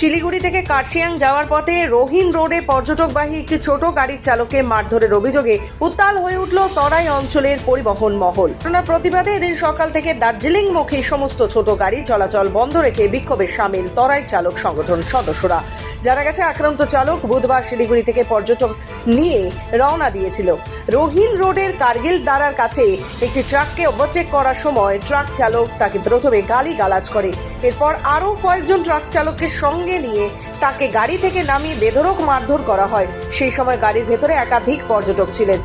শিলিগুড়ি থেকে কার্শিয়াং যাওয়ার পথে রোহিন রোডে পর্যটকবাহী একটি ছোট গাড়ির চালককে মারধরের অভিযোগে উত্তাল হয়ে উঠল তরাই অঞ্চলের পরিবহন মহল। ঘটনার প্রতিবাদে এদিন সকাল থেকে দার্জিলিং মুখী সমস্ত ছোট গাড়ি চলাচল বন্ধ রেখে বিক্ষোভে সামিল তরাই চালক সংগঠন সদস্যরা। জানা গেছে, আক্রান্ত চালক বুধবার শিলিগুড়ি থেকে পর্যটক নিয়ে রওনা দিয়েছিল। রোহিল রোডের কার্গিল দাঁড়ার কাছে একটি ট্রাককে ওভারটেক করার সময় ট্রাক চালক তাকে প্রথমে গালি গালাজ করে। এরপর আরও কয়েকজন ট্রাক চালককে সঙ্গে নিয়ে তাকে গাড়ি থেকে নামিয়ে বেধরক মারধর করা হয়। সেই সময় গাড়ির ভেতরে একাধিক পর্যটক ছিলেন।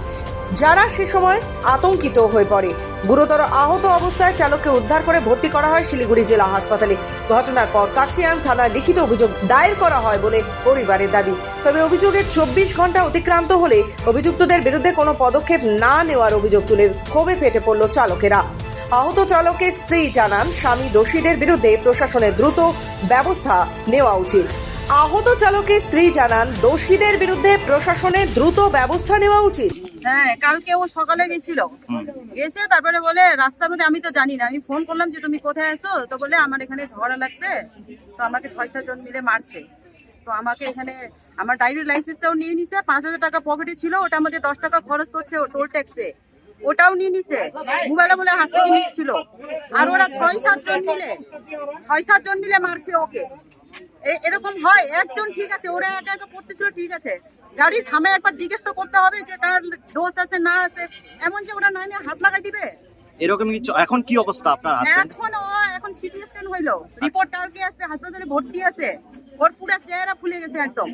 যারা সে সময় আতঙ্কিত হয়ে পড়ে। গুরুতর আহত অবস্থায় চালককে উদ্ধার করে ভর্তি করা হয় শিলিগুড়ি জেলা হাসপাতালে। ঘটনার পর কাশিয়াং থানায় লিখিত অভিযোগ দায়ের করা হয় বলে পরিবারের দাবি। তবে অভিযোগের চব্বিশ ঘণ্টা অতিক্রান্ত হলে অভিযুক্তদের বিরুদ্ধে কোনো পদক্ষেপ না নেওয়ার অভিযোগ তুলে ক্ষোভে ফেটে পড়ল চালকেরা। আহত চালকের স্ত্রী জানান, স্বামী দোষীদের বিরুদ্ধে প্রশাসনের দ্রুত ব্যবস্থা নেওয়া উচিত। আহত চালকের স্ত্রী জানান, দোষীদের বিরুদ্ধে প্রশাসনের দ্রুত ব্যবস্থা নেওয়া উচিত। হ্যাঁ কালকে ও সকালে গেছিল। গেছে, তারপরে বলে, রাস্তার মধ্যে আমি তো জানি না। আমি ফোন করলাম যে, তুমি কোথায় আছো? তো বলে, আমার এখানে ঝগড়া লাগছে। তো আমাকে ছয় সাতজন মিলে মারছে। তো আমাকে এখানে, আমার ড্রাইভিং লাইসেন্সটাও নিয়ে নিছে। পাঁচ হাজার টাকা পকেটে ছিল। ওটা মধ্যে দশ টাকা খরচ করছে ও টোল ট্যাক্সে ওটাও নিয়ে নিছে। মোবাইলে বলে হাত থেকে নিচ্ছিল। আর ওরা ছয় সাতজন মিলে ছয় সাতজন মিলে মারছে ওকে। এরকম হয়। একজন ঠিক আছে ওরা একা একা পড়তেছিল ঠিক আছে। গাড়ি থামে একবার জিজ্ঞেস তো করতে হবে যে কার দোষ আছে না আছে। এমন যে ওরা নামে হাত লাগাই দিবে। এরকম কিছু এখন কি অবস্থা আপনার এখন এখন সিটি স্ক্যান হইল। রিপোর্ট কালকে আসবে হাসপাতালে ভর্তি আছে। ওর পুরো চেহারা ফুলে গেছে একদম।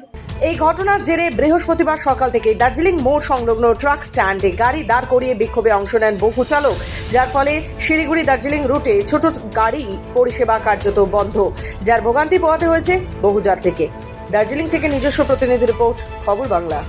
এই ঘটনার জেরে বৃহস্পতিবার সকাল থেকে দার্জিলিং মোড় সংলগ্ন ট্রাক স্ট্যান্ডে গাড়ি দাঁড় করিয়ে বিক্ষোভে অংশ নেন বহু চালক, যার ফলে শিলিগুড়ি দার্জিলিং রুটে ছোট গাড়ি পরিষেবা কার্যত বন্ধ, যার ভোগান্তি পোহাতে হয়েছে বহু যাত্রীকে। দার্জিলিং থেকে নিজস্ব প্রতিনিধি রিপোর্ট, খবর বাংলা।